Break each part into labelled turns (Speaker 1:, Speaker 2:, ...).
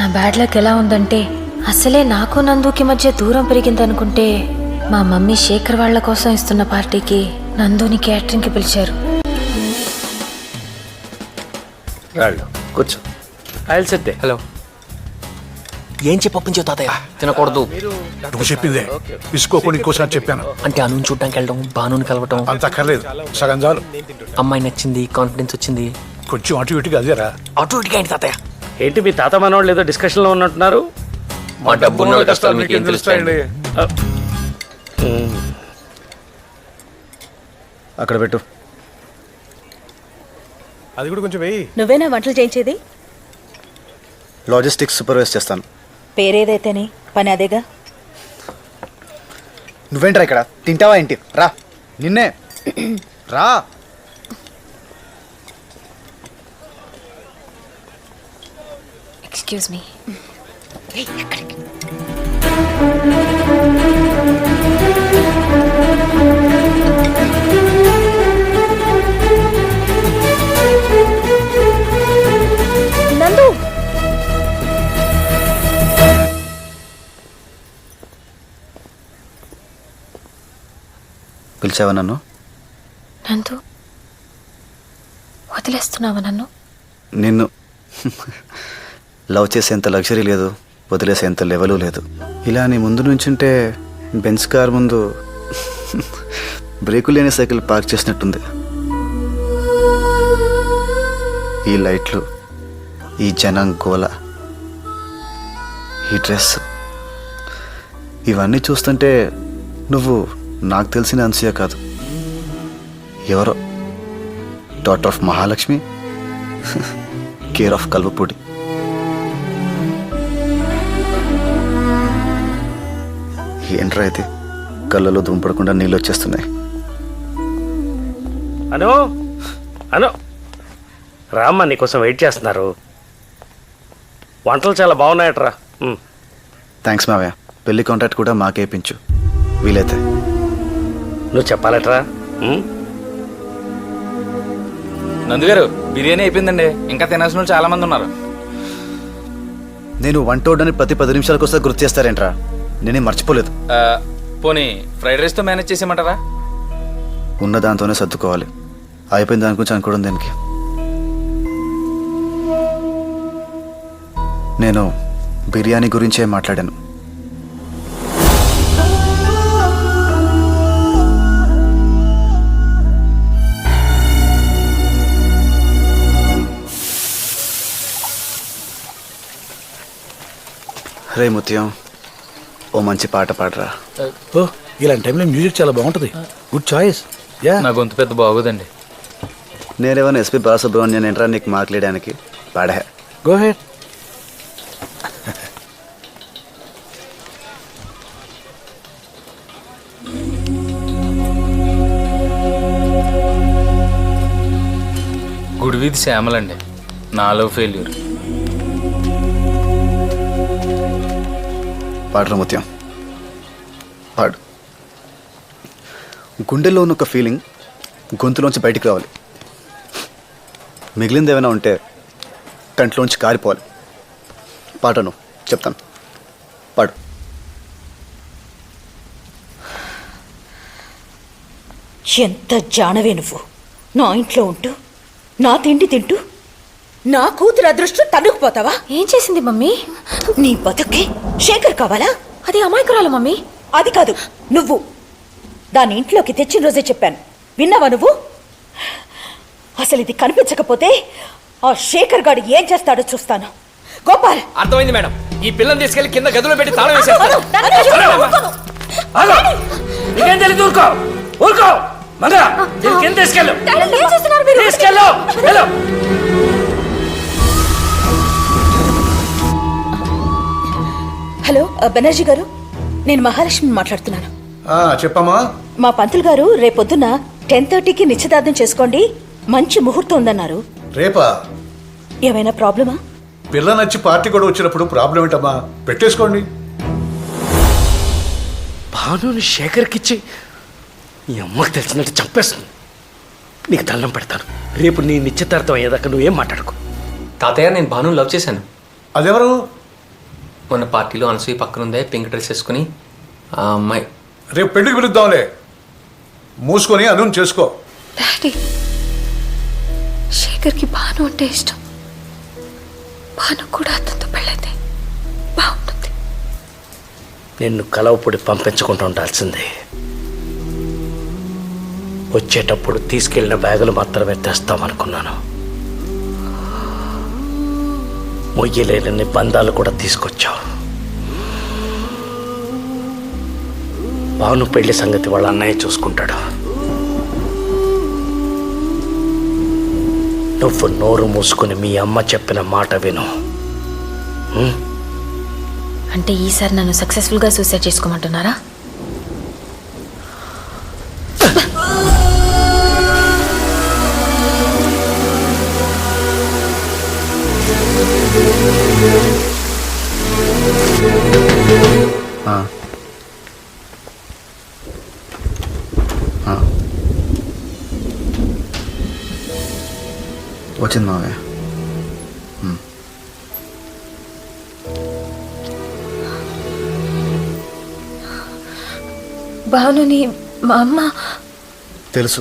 Speaker 1: నా bad luck ఎలా ఉందంటే అసలే నాకు నందుకి మధ్య దూరం పెరిగిందనుకుంటే మా మమ్మీ శేఖర్ వాళ్ళ కోసం ఇస్తున్న పార్టీకి నందుని క్యాటరింగ్కి పిలిచారు.
Speaker 2: రాళ్ళు కూర్చో.
Speaker 3: హలో ఏం చెప్పి తాతయ్య? తినకూడదు.
Speaker 4: నువ్వు చెప్పిందే. విసుకోకుండా ఇంకోసారి చెప్పాను.
Speaker 3: అంటే అను చూడడానికి వెళ్ళడం బాను కలవటం.
Speaker 4: అంత అక్కర్లేదు. సగం చాలు.
Speaker 3: అమ్మాయి నచ్చింది కాన్ఫిడెన్స్ వచ్చింది.
Speaker 4: కొంచెం అటు ఇటుగా అదేరా.
Speaker 3: ఆటోమేటిక్ ఏంటి తాతయ్య?
Speaker 2: ఏంటి మీ తాత మనవాళ్ళు ఏదో డిస్కషన్లో ఉన్నట్టున్నారు?
Speaker 3: మా డబ్బు ఉన్న వాళ్ళ కష్టాలు మీకు ఏం తెలుస్తాయండి?
Speaker 5: అక్కడ పెట్టు.
Speaker 4: అది కూడా కొంచెం వెయ్యి
Speaker 6: నువ్వేనా వంటలు చేయించేది?
Speaker 5: లాజిస్టిక్స్ సూపర్వైజ్ చేస్తాను.
Speaker 6: పేరేదైతేనే? పని అదేగా?
Speaker 5: నువ్వేంట్రా ఇక్కడ? తింటావా ఏంటి? రా. నిన్నే. రా.
Speaker 1: ఎక్స్క్యూజ్ మీ
Speaker 6: నందు!
Speaker 5: పిలిచావా నన్ను?
Speaker 1: నందు వదిలేస్తున్నావా నన్ను?
Speaker 5: నిన్ను. లవ్ చేసేంత లగ్జరీ లేదు వదిలేసేంత లెవెలు లేదు. ఇలా నీ ముందు నుంచుంటే బెన్స్ కార్ ముందు బ్రేకు లేని సైకిల్ పార్క్ చేసినట్టుంది. ఈ లైట్లు ఈ జనం గోల ఈ డ్రెస్ ఇవన్నీ చూస్తుంటే నువ్వు నాకు తెలిసిన అన్సూయ కాదు. ఎవరో? Daughter of Mahalakshmi? Care of Kalvapudi ఏంట్రా అయితే కళ్ళలో దుంపడకుండా నీళ్ళు వచ్చేస్తున్నాయి.
Speaker 2: అను అను. రామ్మ నీకోసం వెయిట్ చేస్తున్నారు. వంటలు చాలా బాగున్నాయట్రా.
Speaker 5: థ్యాంక్స్ మావయ్య. పెళ్ళి కాంట్రాక్ట్ కూడా మాకే ఇప్పించు. వీలైతే.
Speaker 2: నువ్వు చెప్పాలట్రా?
Speaker 7: నందుగారు బిర్యానీ అయిపోయిందండి. ఇంకా తినాల్సిన వాళ్ళు చాలా మంది ఉన్నారు.
Speaker 5: నేను వంట వంటోడని ప్రతి పది నిమిషాలకు వస్తే గుర్తు చేస్తారేంట్రా? నేనేం మర్చిపోలేదు.
Speaker 7: ఆ, పోనీ ఫ్రైడ్ రైస్తో మేనేజ్ చేసేయమంటారా?
Speaker 5: ఉన్న దాంతోనే సర్దుకోవాలి. అయిపోయింది దాని గురించి అనుకోవడం దేనికి? నేను బిర్యానీ గురించే మాట్లాడాను. రే ముత్యం. ఓ మంచి పాట పాడరా.
Speaker 4: ఓ ఇలాంటి టైంలో మ్యూజిక్ చాలా బాగుంటుంది. గుడ్ చాయిస్ యా
Speaker 7: నా గొంతు పెద్ద బాగోదండి.
Speaker 5: నేనేమన్నా ఎస్పి బాలసుబ్రహ్మణ్యం ఏంట్రా నీకు మాట్లాడడానికి పాడా.
Speaker 4: గో హెడ్
Speaker 7: గుడి వీధి శ్యామలండి. నాలో ఫెయిల్యూర్
Speaker 5: పాడరా ముత్యం. పాడు. గుండెల్లో ఉన్న ఒక ఫీలింగ్ గొంతులోంచి బయటికి రావాలి. మిగిలింది ఏమైనా ఉంటే కంట్లోంచి కారిపోవాలి. పాటను చెప్తాను. పాడు.
Speaker 6: ఎంత జానవే నువ్వు? నా ఇంట్లో ఉంటూ? నా తిండి తింటూ? నా కూతురు అదృష్టం తన్నుకుపోతావా?
Speaker 1: ఏం చేసింది మమ్మీ?
Speaker 6: నీ బతుక్కి శేఖర్ కావాలా?
Speaker 1: అది అమాయకురాలు మమ్మీ.
Speaker 6: అది కాదు నువ్వు. దాని ఇంట్లోకి తెచ్చిన రోజే చెప్పాను. విన్నావా నువ్వు? అసలు ఇది కనిపించకపోతే ఆ శేఖర్ గాడు ఏం చేస్తాడో చూస్తాను. గోపాల్!
Speaker 7: అర్థమైంది మేడం. ఈ పిల్లని తీసుకెళ్ళి కింద గదిలో పెట్టి తాళం!
Speaker 2: నీకేం తెలియదు ఊరుకో. ఊరుకో. మగ దీనికి కింద తీసుకెళ్ళు.
Speaker 1: ఏం చేస్తున్నారు మీరు?
Speaker 2: తీసుకెళ్ళు.
Speaker 6: హలో బెనర్జీ గారు? నేను మహాలక్ష్మి మాట్లాడుతున్నాను.
Speaker 4: చెప్పమ్మా.
Speaker 6: మా పంతులు గారు రేపొద్దున టెన్ థర్టీకి నిశ్చితార్థం చేసుకోండి. మంచి ముహూర్తం ఉందన్నారు.
Speaker 4: రేపా?
Speaker 6: ఏమైనా ప్రాబ్లమా?
Speaker 4: పిల్ల నచ్చి పార్టీ కూడా వచ్చినప్పుడు ప్రాబ్లం ఏంటమ్మా? పెట్టేసుకోండి.
Speaker 2: భానుని శేఖర్కిచ్చి ఈ అమ్మకి తెలిసినట్టు చంపేస్తుంది. నీకు దండం పెడతాను. రేపు నీ నిశ్చితార్థం అయ్యేదాకా నువ్వేం మాట్లాడుకో.
Speaker 3: తాతయ్య నేను భాను లవ్ చేశాను.
Speaker 4: అదెవరు?
Speaker 3: మొన్న పార్టీలో అనసూయ పక్కన ఉందే పింక్ డ్రెస్ వేసుకుని ఆ అమ్మాయి
Speaker 8: రేపు పెళ్ళికి పిలుద్దాంలే. మూసుకొని అనుని చేసుకో.
Speaker 1: డాడీ శేఖర్కి భాను అంటే ఇష్టం. భాను కూడా అతనితో పెళ్ళైతే బాగుంటుంది.
Speaker 2: నిన్ను కలవపొడి పంపించకుండా ఉండాల్సిందే. వచ్చేటప్పుడు తీసుకెళ్ళిన బ్యాగులు మాత్రమే తెస్తామనుకున్నాను. మొయ్యలేని బంధాలు కూడా తీసుకొచ్చావు. భాను పెళ్ళి సంగతి వాళ్ళ అన్నయ్య చూసుకుంటాడు. నువ్వు నోరు మూసుకుని మీ అమ్మ చెప్పిన మాట విను.
Speaker 1: అంటే ఈసారి నన్ను సక్సెస్ఫుల్గా సూసైడ్ చేసుకోమంటున్నారా?
Speaker 5: వచ్చింది మావయ్య
Speaker 1: భానుని మా అమ్మ
Speaker 5: తెలుసు.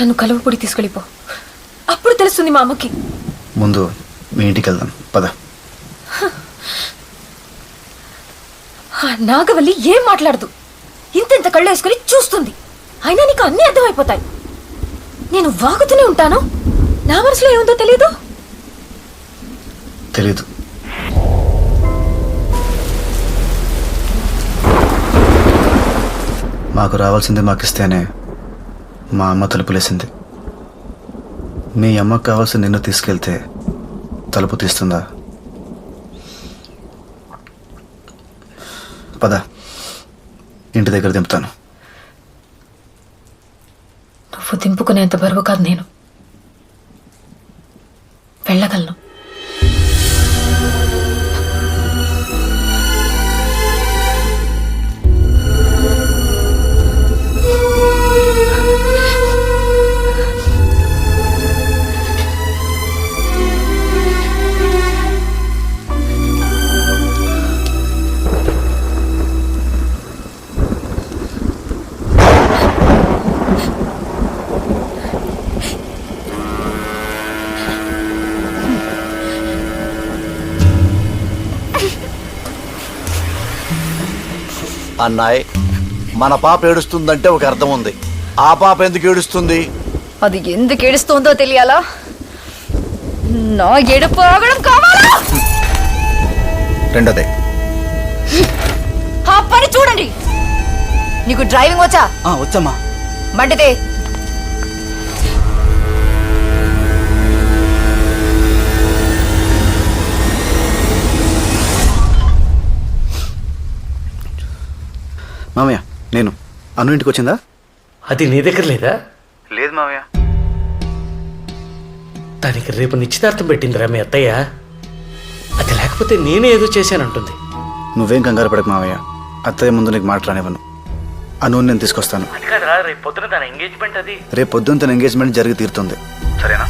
Speaker 1: నన్ను కలువపొడి తీసుకెళ్ళిపో. అప్పుడు తెలుస్తుంది మా అమ్మకి.
Speaker 5: ముందు మీ ఇంటికి వెళ్దాం. పద.
Speaker 1: నాగవల్లి ఏం మాట్లాడదు? ఇంతెంత కళ్ళు వేసుకుని చూస్తుంది. అయినా నీకు అన్నీ అర్థమైపోతాయి. నేను వాగుతూనే ఉంటాను. నా మనసులో ఏముందో తెలీదు?
Speaker 5: తెలీదు. మాకు రావాల్సింది మాకు ఇస్తేనే మా అమ్మ తలుపులేసింది. మీ అమ్మకు కావాల్సిన నిన్ను తీసుకెళ్తే తలుపు తీస్తుందా? పద. ఇంటి దగ్గర దింపుతాను.
Speaker 1: నువ్వు దింపుకునేంత బరువు కాదు నేను. వెళ్ళగలను.
Speaker 9: అన్నాయ్ మన పాప ఏడుస్తుందంటే ఒక అర్థం ఉంది. ఆ పాప ఎందుకు ఏడుస్తుంది?
Speaker 10: అది ఎందుకు ఏడుస్తోందో తెలియాలా? నా ఎడుపు ఆగడం కావాలా?
Speaker 5: రెండోదే.
Speaker 10: ఆ పని చూడండి. నీకు డ్రైవింగ్ వచ్చా?
Speaker 5: వచ్చమ్మా.
Speaker 10: మంటిదే
Speaker 5: మామయ్య నేను. అను ఇంటికి వచ్చిందా?
Speaker 2: అది నీ దగ్గర లేదా?
Speaker 5: లేదు మామయ్య.
Speaker 2: దానికి రేపు నిశ్చితార్థం పెట్టిందిరా మీ అత్తయ్య. అది లేకపోతే నేనే ఏదో చేశానంటుంది.
Speaker 5: నువ్వేం కంగారు పడకు మావయ్య అత్తయ్య ముందు నీకు మాట రానివ్వను. అను నేను తీసుకొస్తాను.
Speaker 2: రేపు పొద్దున దాని ఎంగేజ్మెంట్ అది.
Speaker 5: రేపు పొద్దున్న తన ఎంగేజ్మెంట్ జరిగి తీరుతుంది. సరేనా?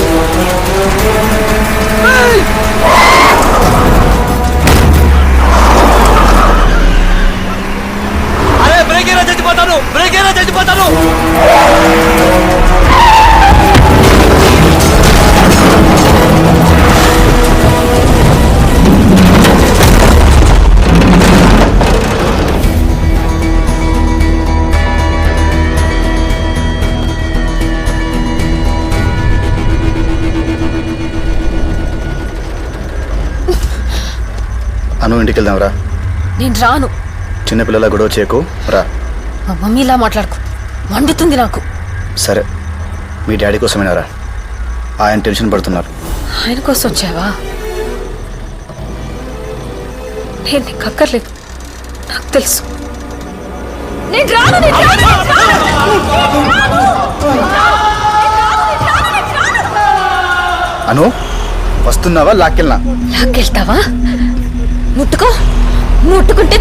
Speaker 5: అను ఇంటికి వెళ్దాం రా.
Speaker 1: నేను రాను.
Speaker 5: చిన్నపిల్లల గొడవ చేయకు. రా.
Speaker 1: మా మమ్మీలా మాట్లాడుకు. మండుతుంది నాకు.
Speaker 5: సరే. మీ డాడీ కోసమేనా రా? ఆయన టెన్షన్ పడుతున్నారు.
Speaker 1: ఆయన కోసం వచ్చావా? నేను నీకు అక్కర్లేదు. నాకు తెలుసు. నేను రాను నేను రాను, నేను రాను.
Speaker 5: అను వస్తున్నావా? లాక్కెళ్ళనా?
Speaker 1: లాక్కెళ్తావా? ముట్టుకో. ముట్టుకుంటే.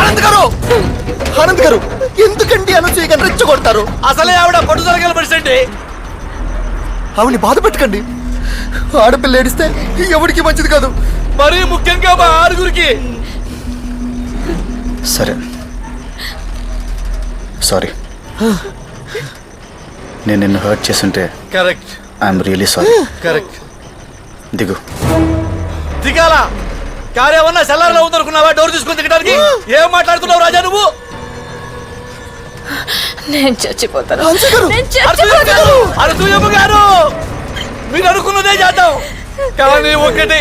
Speaker 3: ఆనంద్ గారు! ఆనంద్ గారు ఎందుకండి అనసూయ గారు రెచ్చగొడతారు?
Speaker 9: అసలే ఆవిడ పట్టుదల కలపరిచండి
Speaker 3: ఆవిని బాధ పెట్టకండి. ఆడపిల్ల ఏడిస్తే ఎవరికి మంచిది కాదు.
Speaker 9: మరీ ముఖ్యంగా మా ఆరుగురికి.
Speaker 5: సరే. సారీ. నేను నిన్ను హర్ట్ చేస్తుంటే
Speaker 9: correct
Speaker 5: I'm really sorry
Speaker 9: correct
Speaker 5: దిగు.
Speaker 9: దిగాల? కారు ఏమన్నా సెల్లార్లో ఉందనుకున్నావా? డోర్ తీసుకొని దిగడానికి ఏం మాట్లాడుతున్నావు రాజా నువ్వు?
Speaker 1: నేను చచ్చిపోతాను! నేను చచ్చిపోతాను.
Speaker 9: అనసూయమ్మ గారు. మీరు అనుకున్నదే చేద్దాం. కానీ ఒకటి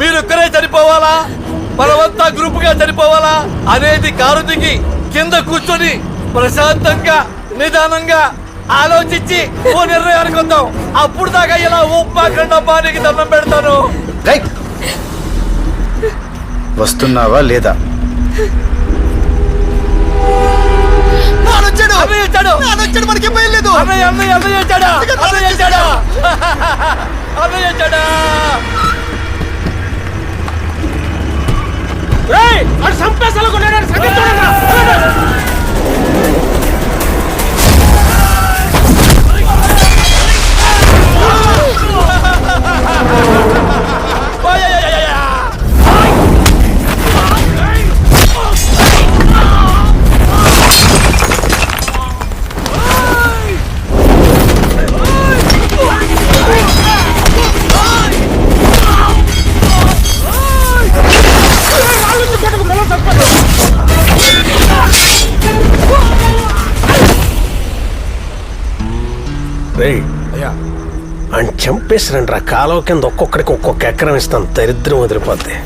Speaker 9: మీరొక్కరే చనిపోవాలా? మనమంతా గ్రూప్గా చనిపోవాలా? అనేది కారు దిగి కింద కూర్చొని ప్రశాంతంగా నిదానంగా ఆలోచించి ఓ నిర్ణయానికి వద్దాం అప్పుడు దాకా ఇలా ఉప్పా కండమ్మా నీకు దండం పెడతాను.
Speaker 5: వస్తున్నావా లేదా?
Speaker 9: అన్నయ్య వచ్చాడు.
Speaker 3: నానొచ్చాడు మనకి భయం లేదు.
Speaker 9: అన్నయ్య అన్నయ్య అన్నయ్య వచ్చాడా? అన్నయ్య వచ్చాడా? అన్నయ్య వచ్చాడా?
Speaker 2: రేయ్ 哈哈哈哈哈哈。అని చంపేసిరండి రా కాలువ కింద ఒక్కొక్కడికి ఒక్కొక్క ఎకరం ఇస్తాను దరిద్రం వదిలిపోద్ది.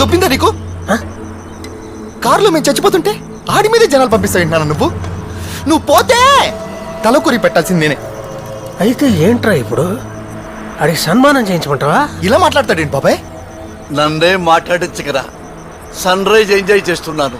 Speaker 3: దొబ్బిందా నీకు? కారులో మేము చచ్చిపోతుంటే ఆడి మీదే జనాలు పంపిస్తాయి నువ్వు? నువ్వు పోతే తలకొరి పెట్టాల్సింది నేనే.
Speaker 2: అయితే ఏంట్రా ఇప్పుడు? అడిగి సన్మానం చేయించమంటావా?
Speaker 3: ఇలా మాట్లాడతాడేంటి బాబాయ్?
Speaker 9: నన్నే మాట్లాడించగరా సన్ రైజ్ ఎంజాయ్ చేస్తున్నాను.